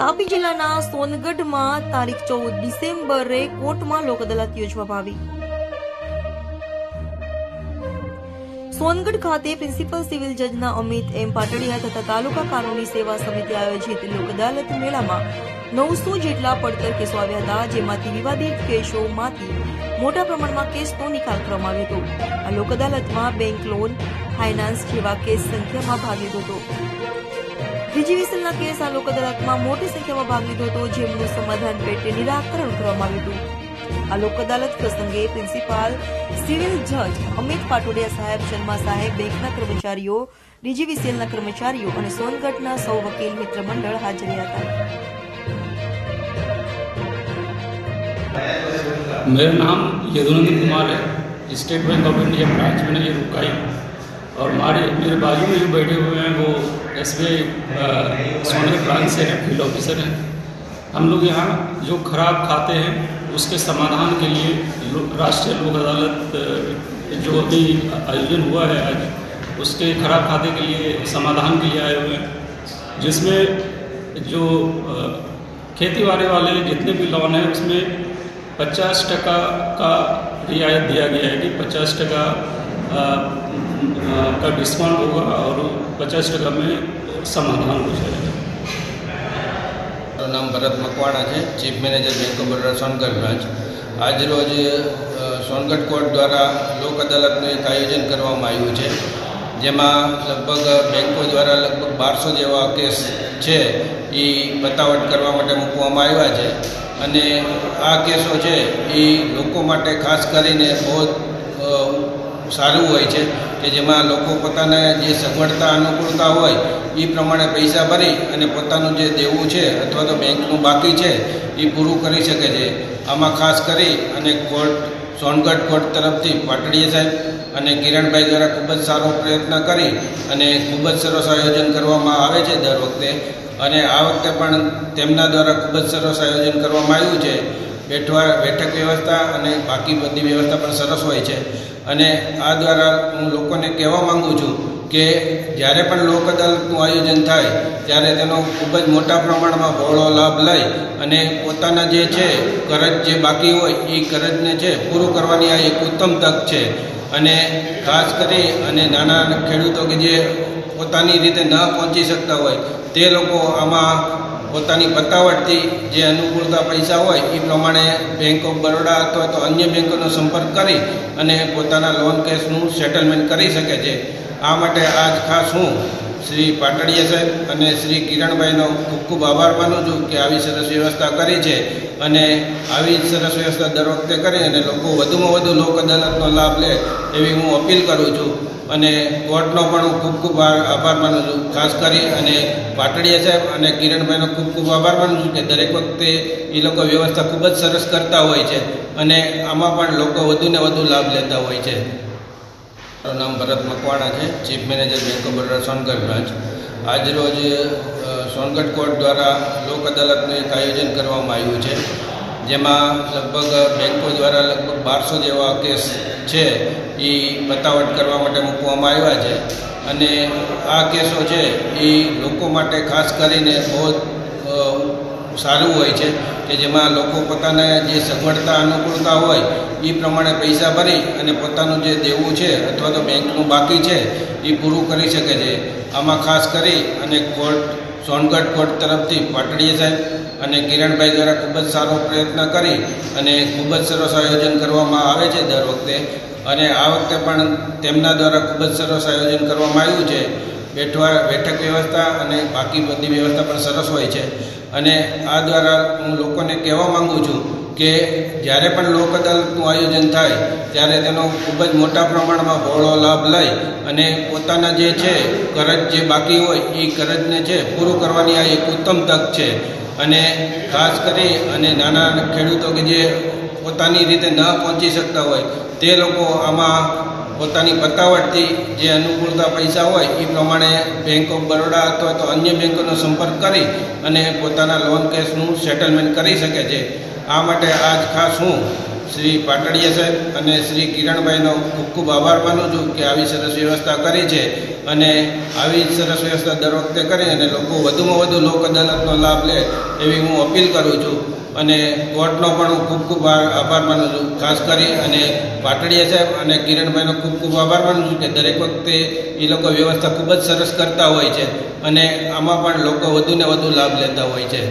તાપી જિલ્લાના સોનગઢમાં તારીખ ચૌદ ડિસેમ્બરે કોર્ટમાં લોક અદાલત યોજવામાં આવી. સોનગઢ ખાતે પ્રિન્સિપલ સિવિલ જજના અમિત એમ પાટડિયા તથા તાલુકા કાનૂની સેવા સમિતિ આયોજિત લોક અદાલત મેળામાં નવસો જેટલા પડતર કેસો આવ્યા હતા, જેમાંથી વિવાદિત કેસોમાંથી મોટા પ્રમાણમાં કેસનો નિકાલ કરવામાં આવ્યો હતો. આ લોક અદાલતમાં બેંક લોન, ફાઇનાન્સ જેવા કેસ સંખ્યામાં ભાગ લીધો હતો. વીજીવીસીએલના કેસ આ લોક અદાલતમાં મોટી સંખ્યામાં ભાગ લીધો હતો જેમનું સમાધાન પેટે નિરાકરણ કરવામાં આવ્યું હતું આ લોક અદાલત પ્રસંગે પ્રિન્સિપાલ સિવિલ જજ અમિત પાટોડિયા સાહેબ શર્મા સાહેબ બેંકના કર્મચારીઓ ડીજીવીસીએલના કર્મચારીઓ અને સોનગઢના સૌ વકીલ મિત્ર મંડળ હાજર રહ્યા હતા मेरा नाम यदुनंदन कुमार है State Bank of India branch manager रुकाई और हमारे मेरे बाजू में जो बैठे हुए हैं वो S B I Songadh branch से हैं फ़ील्ड ऑफिसर हैं। हम लोग यहाँ जो खराब खाते हैं, उसके समाधान के लिए लो- राष्ट्रीय लोक अदालत जो अभी आयोजन हुआ है आज, उसके खराब खाते के लिए समाधान के लिए आए हुए हैं। जिसमें जो खेती बाड़ी वाले जितने भी लोन हैं, उसमें पचास टका का रियायत दिया गया है कि पचास टका अ, अ, का डिस्काउंट होगा और पचास टका में समाधान हो जाएगा મારું નામ ભરત મકવાણા છે chief manager Bank of Baroda Songadh branch આજરોજ અ, સોનગઢ કોર્ટ દ્વારા લોક અદાલતનું એક આયોજન કરવામાં આવ્યું છે જેમાં લગભગ બેંકો દ્વારા લગભગ બારસો જેવા કેસ છે એ પતાવટ કરવા માટે મૂકવામાં આવ્યા છે અને આ કેસો છે એ લોકો માટે ખાસ કરીને બહુ અ, સારું હોય છે કે જેમાં લોકો પોતાને જે સગવડતા, અનુકૂળતા હોય એ પ્રમાણે પૈસા ભરી અને પોતાનું જે દેવું છે અથવા તો બેંકનું બાકી છે એ પૂરું કરી શકે છે. આમાં ખાસ કરી અને કોર્ટ, સોનગઢ કોર્ટ તરફથી પાટડીએ સાહેબ અને કિરણભાઈ દ્વારા ખૂબ જ સારો પ્રયત્ન કરી અને ખૂબ જ સરસ આયોજન કરવામાં આવે છે દર વખતે. અને આ વખતે પણ તેમના દ્વારા ખૂબ જ સરસ આયોજન કરવામાં આવ્યું છે. બેઠવા બેઠક વ્યવસ્થા અને બાકી બધી વ્યવસ્થા પણ સરસ હોય છે. અને આ દ્વારા હું લોકોને કહેવા માંગુ છું કે જ્યારે પણ લોક અદાલતનું આયોજન થાય, ત્યારે તેનો ખૂબ જ મોટા પ્રમાણમાં બહોળો લાભ લઈ અને પોતાના જે છે, કરજ જે બાકી હોય, એ કરજને છે, પૂરું કરવાની આ એક ઉત્તમ તક છે. અને ખાસ કરી અને નાના ખેડૂતો કે જે પોતાની રીતે ન પહોંચી શકતા હોય, તે લોકો આમાં પોતાની પતાવટથી જે અનુકૂળતા પૈસા હોય એ પ્રમાણે બેંક ઓફ બરોડા અથવા તો અન્ય બેંકોનો સંપર્ક કરી અને પોતાના લોન કેસનું સેટલમેન્ટ કરી શકે છે. આ માટે આજ ખાસ હું શ્રી પાટડીયા સાહેબ અને શ્રી કિરણભાઈનો ખૂબ ખૂબ આભાર માનું છું કે આવી સરસ વ્યવસ્થા કરી છે અને આવી સરસ વ્યવસ્થા દર વખતે કરી અને લોકો વધુમાં વધુ લોક અદાલતનો લાભ લે એવી હું અપીલ કરું છું. અને કોર્ટનો પણ હું ખૂબ ખૂબ આભાર માનું છું. ખાસ કરી અને પાટડીયા સાહેબ અને કિરણભાઈનો ખૂબ ખૂબ આભાર માનું છું કે દરેક વખતે એ લોકો વ્યવસ્થા ખૂબ જ સરસ કરતા હોય છે અને આમાં પણ લોકો વધુને વધુ લાભ લેતા હોય છે. મારું નામ ભરત મકવાણા છે chief manager Bank of Baroda Songadh branch આજરોજ સોનગઢ કોર્ટ દ્વારા લોક અદાલતનું એક આયોજન કરવામાં આવ્યું છે, જેમાં લગભગ બેંકો દ્વારા લગભગ બારસો જેવા કેસ છે એ પતાવટ કરવા માટે મૂકવામાં આવ્યા છે. અને આ કેસો છે એ લોકો માટે ખાસ કરીને બહુ સારું હોય છે, કે જેમાં લોકો પોતાને જે સગવડતા, અનુકૂળતા હોય એ પ્રમાણે પૈસા ભરી અને પોતાનું જે દેવું છે અથવા તો બેંકનું બાકી છે એ પૂરું કરી શકે છે. આમાં ખાસ કરી અને કોર્ટ, સોનગઢ કોર્ટ તરફથી પાટડીએ સાહેબ અને કિરણભાઈ દ્વારા ખૂબ જ સારો પ્રયત્ન કરી અને ખૂબ જ સરસ આયોજન કરવામાં આવે છે દર વખતે. અને આ વખતે પણ તેમના દ્વારા ખૂબ જ સરસ આયોજન કરવામાં આવ્યું છે. બેઠવા બેઠક વ્યવસ્થા અને બાકી બધી વ્યવસ્થા પણ સરસ હોય છે. અને આ દ્વારા હું લોકોને કહેવા માંગુ છું કે જ્યારે પણ લોક અદાલતનું આયોજન થાય, ત્યારે તેનો ખૂબ જ મોટા પ્રમાણમાં બહોળો લાભ લઈ અને પોતાના જે છે, કરજ જે બાકી હોય, એ કરજને છે, પૂરું કરવાની આ એક ઉત્તમ તક છે. અને ખાસ કરી અને નાના ખેડૂતો કે જે પોતાની રીતે ન પહોંચી શકતા હોય, તે લોકો આમાં પોતાની પતાવટથી જે અનુકૂળતા પૈસા હોય એ પ્રમાણે બેંક ઓફ બરોડા અથવા તો અન્ય બેંકોનો સંપર્ક કરી અને પોતાના લોન કેસનું સેટલમેન્ટ કરી શકે છે. આ માટે આજ ખાસ હું શ્રી પાટડીયા સાહેબ અને શ્રી કિરણભાઈનો ખૂબ ખૂબ આભાર માનું છું કે આવી સરસ વ્યવસ્થા કરી છે અને આવી સરસ વ્યવસ્થા દર વખતે કરી અને લોકો વધુમાં વધુ લોક અદાલતનો લાભ લે એવી હું અપીલ કરું છું. અને કોર્ટનો પણ હું ખૂબ ખૂબ આભાર માનું છું. ખાસ કરી અને પાટડીયા સાહેબ અને કિરણભાઈનો ખૂબ ખૂબ આભાર માનું છું કે દરેક વખતે એ લોકો વ્યવસ્થા ખૂબ જ સરસ કરતા હોય છે અને આમાં પણ લોકો વધુને વધુ લાભ લેતા હોય છે.